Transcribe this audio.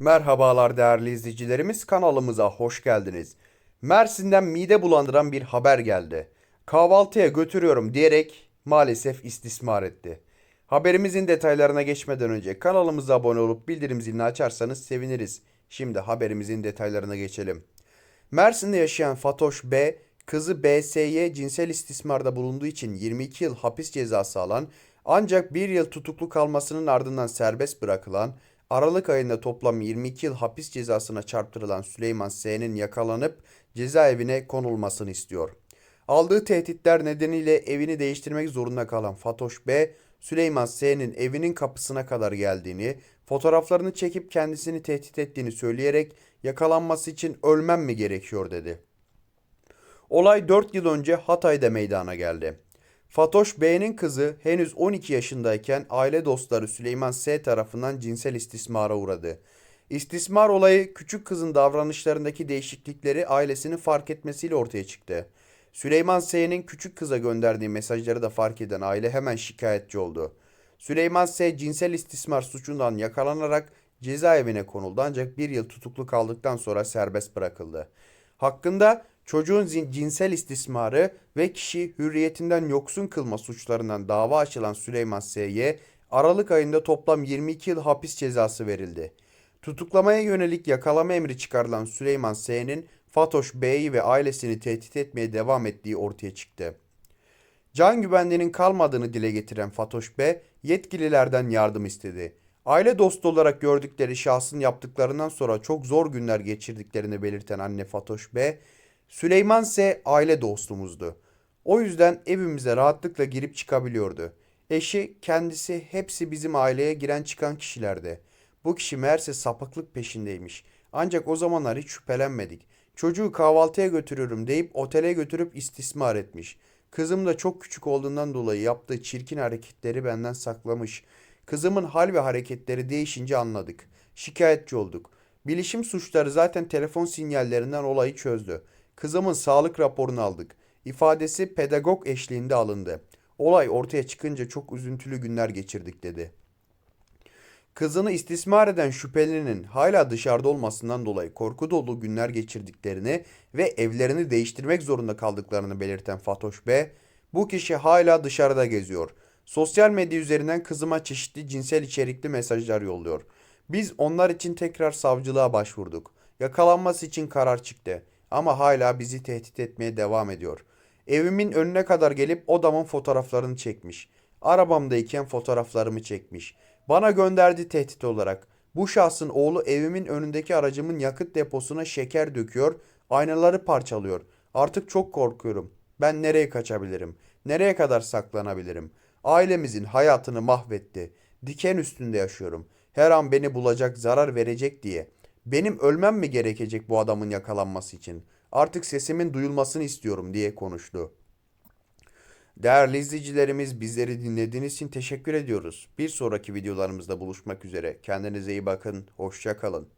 Merhabalar değerli izleyicilerimiz kanalımıza hoş geldiniz. Mersin'den mide bulandıran bir haber geldi. Kahvaltıya götürüyorum diyerek maalesef istismar etti. Haberimizin detaylarına geçmeden önce kanalımıza abone olup bildirim zilini açarsanız seviniriz. Şimdi haberimizin detaylarına geçelim. Mersin'de yaşayan Fatoş B, kızı BS'ye cinsel istismarda bulunduğu için 22 yıl hapis cezası alan ancak 1 yıl tutuklu kalmasının ardından serbest bırakılan, Aralık ayında toplam 22 yıl hapis cezasına çarptırılan Süleyman S.'nin yakalanıp cezaevine konulmasını istiyor. Aldığı tehditler nedeniyle evini değiştirmek zorunda kalan Fatoş B, Süleyman S.'nin evinin kapısına kadar geldiğini, fotoğraflarını çekip kendisini tehdit ettiğini söyleyerek yakalanması için ölmem mi gerekiyor dedi. Olay 4 yıl önce Hatay'da meydana geldi. Fatoş Bey'in kızı henüz 12 yaşındayken aile dostları Süleyman S. tarafından cinsel istismara uğradı. İstismar olayı küçük kızın davranışlarındaki değişiklikleri ailesinin fark etmesiyle ortaya çıktı. Süleyman S.'nin küçük kıza gönderdiği mesajları da fark eden aile hemen şikayetçi oldu. Süleyman S. cinsel istismar suçundan yakalanarak cezaevine konuldu ancak bir yıl tutuklu kaldıktan sonra serbest bırakıldı. Hakkında çocuğun cinsel istismarı ve kişi hürriyetinden yoksun kılma suçlarından dava açılan Süleyman S.'ye Aralık ayında toplam 22 yıl hapis cezası verildi. Tutuklamaya yönelik yakalama emri çıkarılan Süleyman S.'nin Fatoş Bey'i ve ailesini tehdit etmeye devam ettiği ortaya çıktı. Can güvenliğinin kalmadığını dile getiren Fatoş B, yetkililerden yardım istedi. Aile dostu olarak gördükleri şahsın yaptıklarından sonra çok zor günler geçirdiklerini belirten anne Fatoş B, Süleyman ise aile dostumuzdu. O yüzden evimize rahatlıkla girip çıkabiliyordu. Eşi, kendisi hepsi bizim aileye giren çıkan kişilerdi. Bu kişi meğerse sapıklık peşindeymiş. Ancak o zamanlar hiç şüphelenmedik. Çocuğu kahvaltıya götürüyorum deyip otele götürüp istismar etmiş. Kızım da çok küçük olduğundan dolayı yaptığı çirkin hareketleri benden saklamış. Kızımın hal ve hareketleri değişince anladık. Şikayetçi olduk. Bilişim suçları zaten telefon sinyallerinden olayı çözdü. Kızımın sağlık raporunu aldık. İfadesi pedagog eşliğinde alındı. Olay ortaya çıkınca çok üzüntülü günler geçirdik dedi. Kızını istismar eden şüphelinin hala dışarıda olmasından dolayı korku dolu günler geçirdiklerini ve evlerini değiştirmek zorunda kaldıklarını belirten Fatoş B, bu kişi hala dışarıda geziyor. Sosyal medya üzerinden kızıma çeşitli cinsel içerikli mesajlar yolluyor. Biz onlar için tekrar savcılığa başvurduk. Yakalanması için karar çıktı ama hala bizi tehdit etmeye devam ediyor. Evimin önüne kadar gelip odamın fotoğraflarını çekmiş. Arabamdayken fotoğraflarımı çekmiş. Bana gönderdi tehdit olarak. Bu şahsın oğlu evimin önündeki aracımın yakıt deposuna şeker döküyor, aynaları parçalıyor. Artık çok korkuyorum. Ben nereye kaçabilirim? Nereye kadar saklanabilirim? Ailemizin hayatını mahvetti. Diken üstünde yaşıyorum. Her an beni bulacak, zarar verecek diye. Benim ölmem mi gerekecek bu adamın yakalanması için? Artık sesimin duyulmasını istiyorum diye konuştu. Değerli izleyicilerimiz bizleri dinlediğiniz için teşekkür ediyoruz. Bir sonraki videolarımızda buluşmak üzere. Kendinize iyi bakın. Hoşça kalın.